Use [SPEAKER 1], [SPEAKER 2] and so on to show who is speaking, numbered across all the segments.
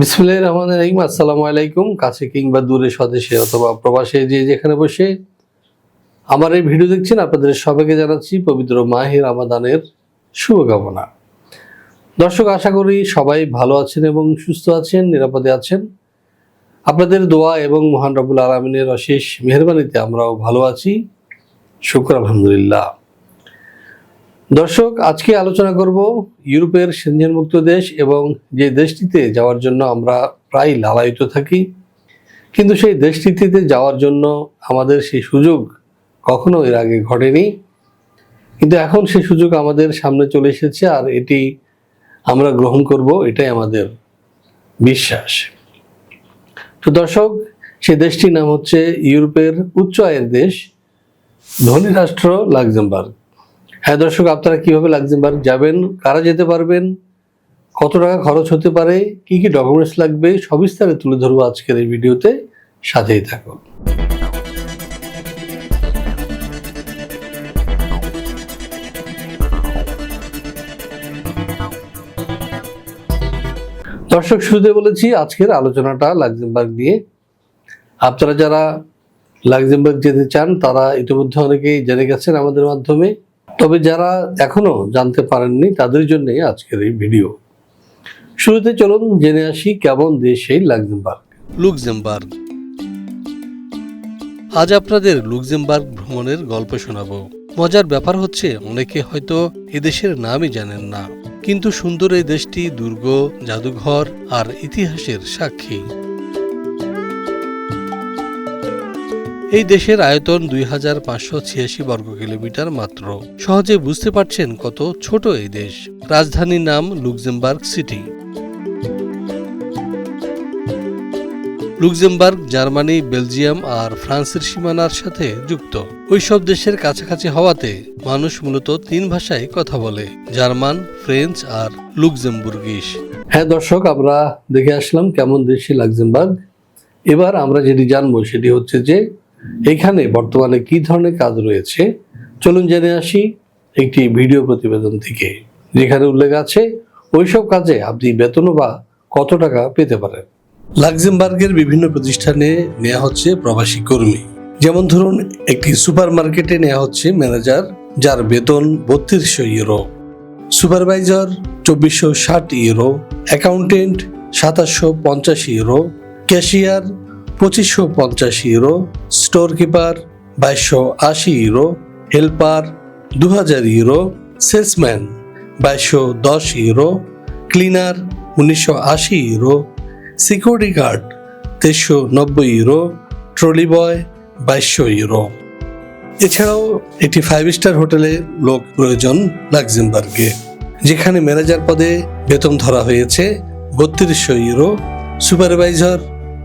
[SPEAKER 1] বিসমুল্লাহ রহমান রহিম, আসসালামু আলাইকুম। কাছে কিংবা দূরে স্বদেশে অথবা প্রবাসে যে যেখানে বসে আমার এই ভিডিও দেখছেন আপনাদের সবাইকে জানাচ্ছি পবিত্র মাহের আমাদানের শুভকামনা। দর্শক, আশা করি সবাই ভালো আছেন এবং সুস্থ আছেন, নিরাপদে আছেন। আপনাদের দোয়া এবং মহান রবুল আলমিনের অশেষ মেহরবানিতে আমরাও ভালো আছি। শুক্র আলহামদুলিল্লাহ। দর্শক, আজকে আলোচনা করব ইউরোপের সেনজেন মুক্ত দেশ এবং যে দেশটিতে যাওয়ার জন্য আমরা প্রায় লালায়িত থাকি। কিন্তু সেই দেশটিতে যাওয়ার জন্য আমাদের সেই সুযোগ কখনো এর আগে ঘটেনি। কিন্তু এখন সেই সুযোগ আমাদের সামনে চলে এসেছে আর এটি আমরা গ্রহণ করব, এটাই আমাদের বিশ্বাস। তো দর্শক, সেই দেশটির নাম হচ্ছে ইউরোপের উচ্চ আয়ের দেশ, ধনী রাষ্ট্র লাক্সেমবার্গ। হ্যাঁ দর্শক, আপনারা কীভাবে লাক্সেমবার্গ যাবেন? কারা যেতে পারবেন? কত টাকা খরচ হতে পারে? কি কি ডকুমেন্টস লাগবে? সবিস্তারে তুলে ধরবো আজকের এই ভিডিওতে। সাথেই থাকুন। দর্শক, শুরুতে বলেছি, আজকের আলোচনাটা লাক্সেমবার্গ নিয়ে। আপনারা যারা লাক্সেমবার্গ যেতে চান, তারা ইতিমধ্যে অনেকেই জেনে গেছেন আমাদের মাধ্যমে। তবে যারা এখনও জানতে পারেননি, তাদের জন্য আজকের এই ভিডিও। শুরুতে চলুন জেনে আসি কেমন দেশ এই লাক্সেমবার্গ। লুক্সেমবার্গ। আজ আপনাদের লুক্সেমবার্গ ভ্রমণের গল্প শোনাবো। মজার ব্যাপার হচ্ছে, অনেকে হয়তো এদেশের নামই জানেন না। কিন্তু সুন্দর এই দেশটি দুর্গ, জাদুঘর আর ইতিহাসের সাক্ষী। এই দেশের আয়তন দুই হাজার পাঁচশো ছিয়াশি বর্গ কিলোমিটার মাত্র। সহজে বুঝতে পারছেন কত ছোট এই দেশ। রাজধানীর নাম Luxembourg city. Luxembourg, Germany, Belgium আর ফ্রান্সের সীমানার সাথে যুক্ত। ওইসব দেশের কাছাকাছি হওয়াতে মানুষ মূলত তিন ভাষায় কথা বলে, জার্মান, ফ্রেঞ্চ আর লুক্সেমবুর্গিশ। হ্যাঁ দর্শক, আমরা দেখে আসলাম কেমন দেশে লাক্সেমবার্গ। এবার আমরা যেটি জানব সেটি হচ্ছে যে এখানে বর্তমানে কি ধরনের কাজ রয়েছে? চলুন জেনে আসি একটি ভিডিও প্রতিবেদন থেকে, যেখানে উল্লেখ আছে, ওইসব কাজে আপনি বেতন বা কত টাকা পেতে পারেন? লাক্সেমবার্গের বিভিন্ন প্রতিষ্ঠানে নেওয়া হচ্ছে প্রবাসী কর্মী। যেমন ধরুন, একটি সুপার মার্কেটে নেওয়া হচ্ছে ম্যানেজার যার বেতন বত্রিশশো ইউরো, সুপারভাইজার চব্বিশশো ষাট ইউরো, অ্যাকাউন্টেন্ট সাতাশশো পঞ্চাশ ইউরো, ক্যাশিয়ার পঁচিশশো পঞ্চাশ ইউরো স্টোর কিপার বাইশশো আশি ইউরো, হেল্পার দু হাজার ইউরো, সেলসম্যান বাইশশো দশ ইউরো, ক্লিনার উনিশশো আশি ইউরো, সিকিউরিটি গার্ড তেইশশো নব্বই ইউরো, ট্রলি বয় বাইশশো ইউরো। এছাড়াও একটি ফাইভ স্টার হোটেলে লোক প্রয়োজন লাক্সেমবার্গে, যেখানে ম্যানেজার পদে বেতন ধরা হয়েছে বত্রিশশো ইউরো, সুপারভাইজার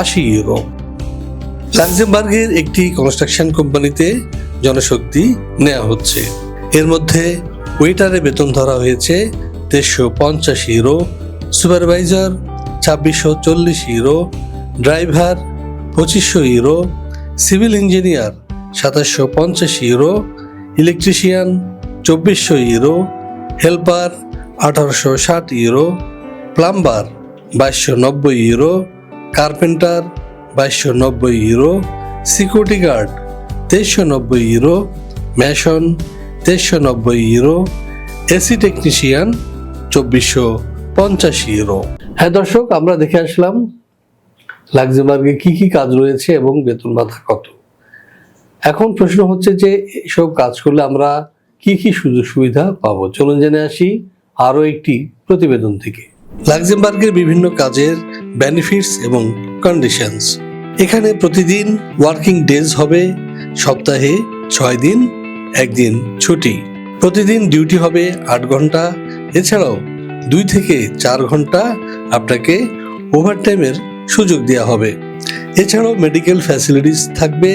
[SPEAKER 1] আশি ইউরো লাক্সেমবার্গের একটি কনস্ট্রাকশন কোম্পানিতে জনশক্তি নেওয়া হচ্ছে। এর মধ্যে ওয়েটারে বেতন ধরা হয়েছে দেড়শো পঞ্চাশ ইউরো সুপারভাইজার ছাব্বিশশো চল্লিশ ইউরো ড্রাইভার পঁচিশশো ইউরো সিভিল ইঞ্জিনিয়ার সাতাশশো পঞ্চাশ ইউরো ইলেকট্রিশিয়ান চব্বিশশো ইউরো হেল্পার আঠারোশো ষাট ইউরো প্লাম্বার বাইশশো নব্বই ইউরো কার্পেন্টার বাইশশো নব্বই ইউরো সিকিউরিটি গার্ড তেইশশো নব্বই ইউরো ম্যাশন তেইশশো নব্বই ইউরো এসি টেকনিশিয়ান চব্বিশশো পঞ্চাশ ইউরো হ্যাঁ দর্শক, আমরা দেখে আসলাম লাক্সেমবার্গে কি কি কাজ রয়েছে এবং বেতন ভাতা কত। এখন প্রশ্ন হচ্ছে যে এসব কাজ করলে আমরা কি কি সুযোগ সুবিধা পাবো? চলুন জেনে আসি আরও একটি প্রতিবেদন থেকে। লাক্সেমবার্গের বিভিন্ন কাজের বেনিফিটস এবং কন্ডিশনস এখানে প্রতিদিন ওয়ার্কিং ডেজ হবে, সপ্তাহে ছয় দিন, একদিন ছুটি। প্রতিদিন ডিউটি হবে আট ঘণ্টা, এছাড়াও দুই থেকে চার ঘণ্টা আপনাকে ওভারটাইমের সুযোগ দেওয়া হবে। এছাড়াও মেডিকেল ফ্যাসিলিটিস থাকবে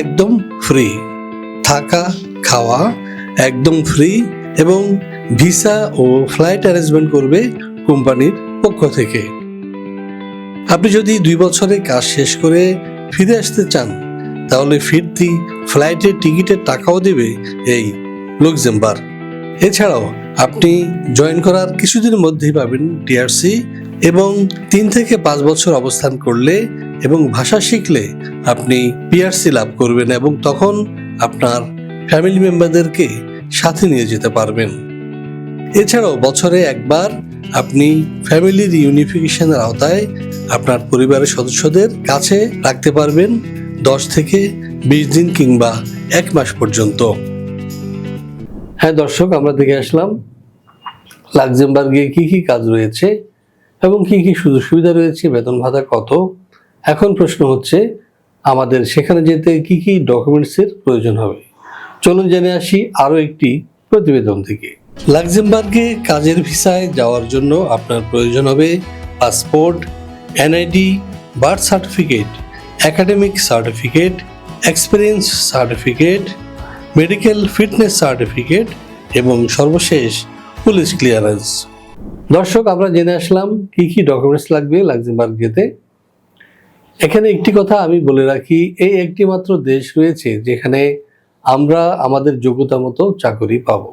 [SPEAKER 1] একদম ফ্রি থাকা, খাওয়া একদম ফ্রি এবং ভিসা ও ফ্লাইট অ্যারেঞ্জমেন্ট করবে কোম্পানির পক্ষ থেকে। আপনি যদি দুই বছরে কাজ শেষ করে ফিরে আসতে চান, তাহলে ফিরতি ফ্লাইটের টিকিটের টাকাও দেবে এই লুক্সেমবার্গ। এছাড়াও আপনি জয়েন করার কিছুদিনের মধ্যেই পাবেন টিআরসি এবং তিন থেকে পাঁচ বছর অবস্থান করলে এবং ভাষা শিখলে আপনি পিআরসি লাভ করবেন এবং তখন আপনার ফ্যামিলি মেম্বারদেরকে সাথে নিয়ে যেতে পারবেন। এছাড়াও বছরে একবার আপনি ফ্যামিলির ইউনিফিকেশনের আওতায় আপনার পরিবারের সদস্যদের কাছে রাখতে পারবেন দশ থেকে বিশ দিন কিংবা এক মাস পর্যন্ত। হ্যাঁ দর্শক, আমরা দেখে আসলাম লাক্সেমবার্গে কি কি কাজ রয়েছে এবং কি কি সুযোগ সুবিধা রয়েছে, বেতন ভাতা কত? এখন প্রশ্ন হচ্ছে, আমাদের সেখানে যেতে কি কি ডকুমেন্টসের প্রয়োজন হবে? চলুন জেনে আসি আরও একটি প্রতিবেদন থেকে। লাক্সেমবার্গে কাজের ভিসায় যাওয়ার জন্য আপনার প্রয়োজন হবে passport, NID, birth certificate, academic certificate, experience certificate, medical fitness certificate এবং সর্বশেষ পুলিশ ক্লিয়ারেন্স। দর্শক, আমরা জেনে আসলাম কি কি ডকুমেন্টস লাগবে লাক্সেমবার্গ যেতে। এখানে একটি কথা আমি বলে রাখি, এই একটি মাত্র দেশ রয়েছে যেখানে আমরা আমাদের যোগ্যতা মতো চাকরি পাবো।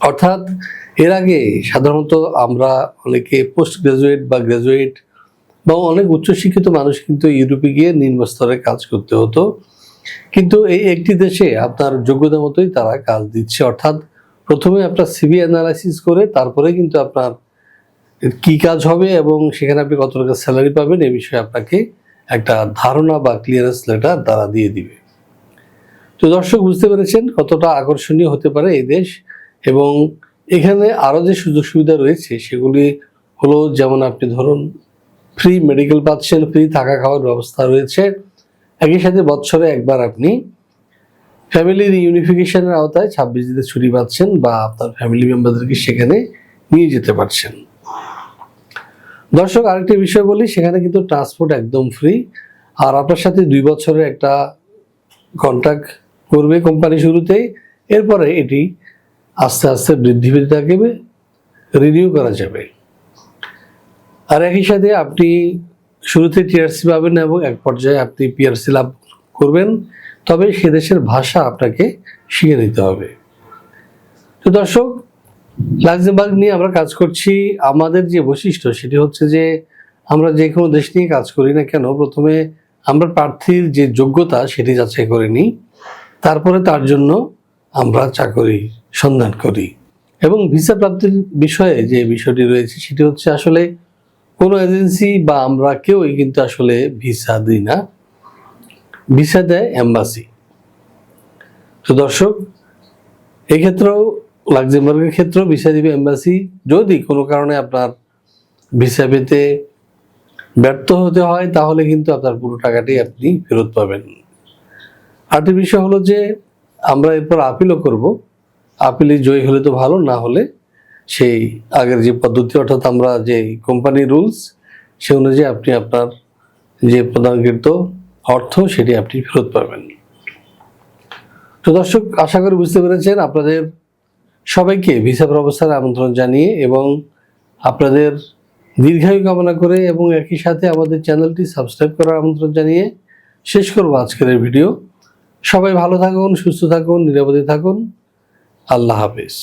[SPEAKER 1] অর্থাৎ এর আগে সাধারণত আমরা অনেকে পোস্ট গ্রাজুয়েট বা গ্রাজুয়েট বা অনেক উচ্চশিক্ষিত মানুষ কিন্তু ইউরোপে গিয়ে নিম্ন স্তরে কাজ করতে হতো। কিন্তু এই একটি দেশে আপনার যোগ্যতা মতোই তারা কাজ দিচ্ছে। অর্থাৎ প্রথমে আপনার সিবি অ্যানালাইসিস করে তারপরে কিন্তু আপনার কি কাজ হবে এবং সেখানে আপনি কত টাকা স্যালারি পাবেন এ বিষয়ে আপনাকে একটা ধারণা বা ক্লিয়ারেন্স লেটার তারা দিয়ে দিবে। তো দর্শক বুঝতে পেরেছেন কতটা আকর্ষণীয় হতে পারে এই দেশ। এবং এখানে আরও যে সুযোগ সুবিধা রয়েছে, সেগুলি হলো যেমন আপনি ধরুন ফ্রি মেডিকেল পাচ্ছেন ফ্রি থাকা খাওয়ার ব্যবস্থা রয়েছে। একই সাথে বছরে একবার আপনি ফ্যামিলির ইউনিফিকেশনের আওতায় ছাব্বিশ দিনের ছুটি পাচ্ছেন বা আপনার ফ্যামিলি মেম্বারদেরকে সেখানে নিয়ে যেতে পারছেন। দর্শক, আরেকটি বিষয় বলি, সেখানে কিন্তু ট্রান্সপোর্ট একদম ফ্রি আর আপনার সাথে দুই বছরের একটা কন্ট্রাক্ট করবে কোম্পানি শুরুতেই। এরপরে এটি আস্তে আস্তে বৃদ্ধি পেতে থাকবে রিনিউ করা যাবে। আর একই সাথে আপনি শুরুতে টিআরসি পাবেন এবং এক পর্যায়ে আপনি পিআরসি লাভ করবেন, তবে সে দেশের ভাষা আপনাকে শিখে নিতে হবে। তো দর্শক লাক্সেমবার্গ নিয়ে আমরা কাজ করছি। আমাদের যে বৈশিষ্ট্য সেটি হচ্ছে যে, আমরা যে কোনো দেশ নিয়ে কাজ করি না কেন, প্রথমে আমরা প্রার্থীর যে যোগ্যতা সেটি যাচাই করে নিই, তারপরে তার জন্য আমরা চাকরি সন্ধান করি। এবং ভিসা প্রাপ্তির বিষয়ে যে বিষয়টি রয়েছে, সেটি হচ্ছে আসলে কোনো এজেন্সি বা আমরা কেউই কিন্তু আসলে ভিসা দিই না। ভিসা দেয় এম্বাসি। তো দর্শক, এক্ষেত্রেও লাক্সেমবার্গের ক্ষেত্রেও ভিসা দিবে এম্বাসি যদি কোনো কারণে আপনার ভিসা পেতে ব্যর্থ হতে হয়, তাহলে কিন্তু আপনার পুরো টাকাটি আপনি ফেরত পাবেন। আরেকটি বিষয় হলো যে আমরা এরপর আপিলও করব। আপিলে জয়ী হলে তো ভালো, না হলে সেই আগের যে পদ্ধতি, অর্থাৎ আমরা যে কোম্পানি রুলস সে অনুযায়ী আপনি আপনার যে প্রদানকৃত অর্থ, সেটি আপনি ফেরত পাবেন। তো দর্শক, আশা করি বুঝতে পেরেছেন, আপনাদের সবাইকে ভিসা ব্যবস্থার আমন্ত্রণ জানিয়ে এবং আপনাদের দীর্ঘায়ু কামনা করে এবং একই সাথে আমাদের চ্যানেলটি সাবস্ক্রাইব করার আমন্ত্রণ জানিয়ে শেষ করব আজকের ভিডিও। সবাই ভালো থাকুন, সুস্থ থাকুন, নিরাপদে থাকুন। আল্লাহ হাফিজ